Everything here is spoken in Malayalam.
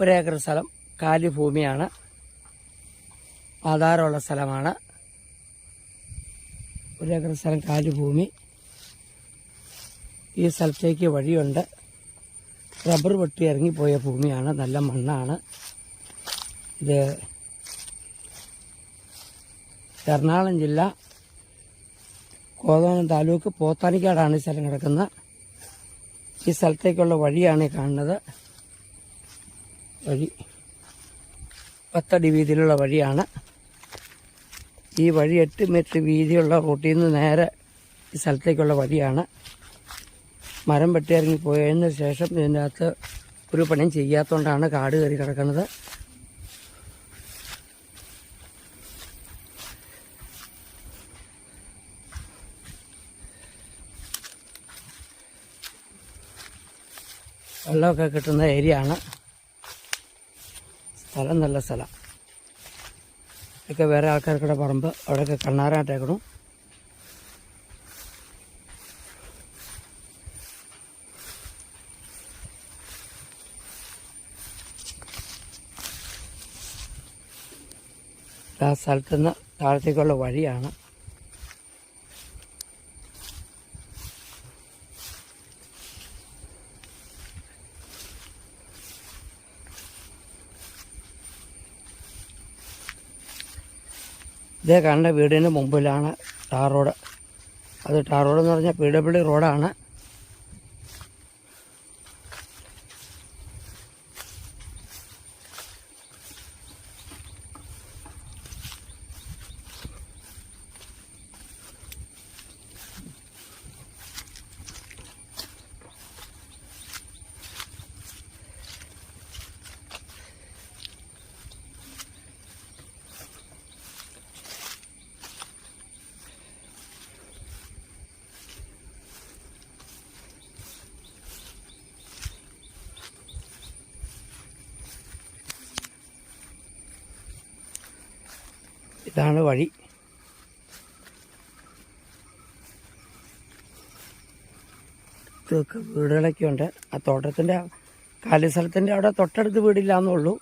ഒരേക്കർ സ്ഥലം കാലി ഭൂമിയാണ്. ആധാരമുള്ള സ്ഥലമാണ്. ഒരേക്കർ സ്ഥലം കാലി ഭൂമി. ഈ സ്ഥലത്തേക്ക് വഴിയുണ്ട്. റബ്ബർ വെട്ടി ഇറങ്ങിപ്പോയ ഭൂമിയാണ്. നല്ല മണ്ണാണ്. ഇത് എറണാകുളം ജില്ല കോതോനം താലൂക്ക് പോത്താനിക്കാടാണ് ഈ സ്ഥലം കിടക്കുന്നത്. ഈ സ്ഥലത്തേക്കുള്ള വഴിയാണ് കാണുന്നത്. വഴി പത്തടി വീതിയിലുള്ള വഴിയാണ്. ഈ വഴി എട്ട് മീറ്റർ വീതിയുള്ള റൂട്ടിൽ നിന്ന് നേരെ ഈ സ്ഥലത്തേക്കുള്ള വഴിയാണ്. മരം വെട്ടി ഇറങ്ങി പോയതിന് ശേഷം ഇതിന്റെ അകത്ത് ഒരു പണിയും ചെയ്യാത്തതുകൊണ്ടാണ് കാട് കയറി കിടക്കുന്നത്. വെള്ളമൊക്കെ കിട്ടുന്ന ഏരിയ ആണ് സ്ഥലം നല്ല സ്ഥലം. ഒക്കെ വേറെ ആൾക്കാർക്കൂടെ പറമ്പ്. അവിടെയൊക്കെ കണ്ണാറായിട്ടേക്കണം ആ സ്ഥലത്തുനിന്ന് താഴത്തേക്കുള്ള വഴിയാണ്. ഇതേ കാണുന്ന വീടിന് മുമ്പിലാണ് ടാർ റോഡ്. അത് ടാർ റോഡ് എന്ന് പറഞ്ഞാൽ പി ഡബ്ല്യു റോഡാണ്. ഇതാണ് വഴി. ഇതൊക്കെ വീടുകളൊക്കെ ഉണ്ട് ആ തോട്ടത്തിന്റെ കാലി സ്ഥലത്തിന്റെ അവിടെ തൊട്ടടുത്ത് വീടില്ല എന്നുള്ളൂ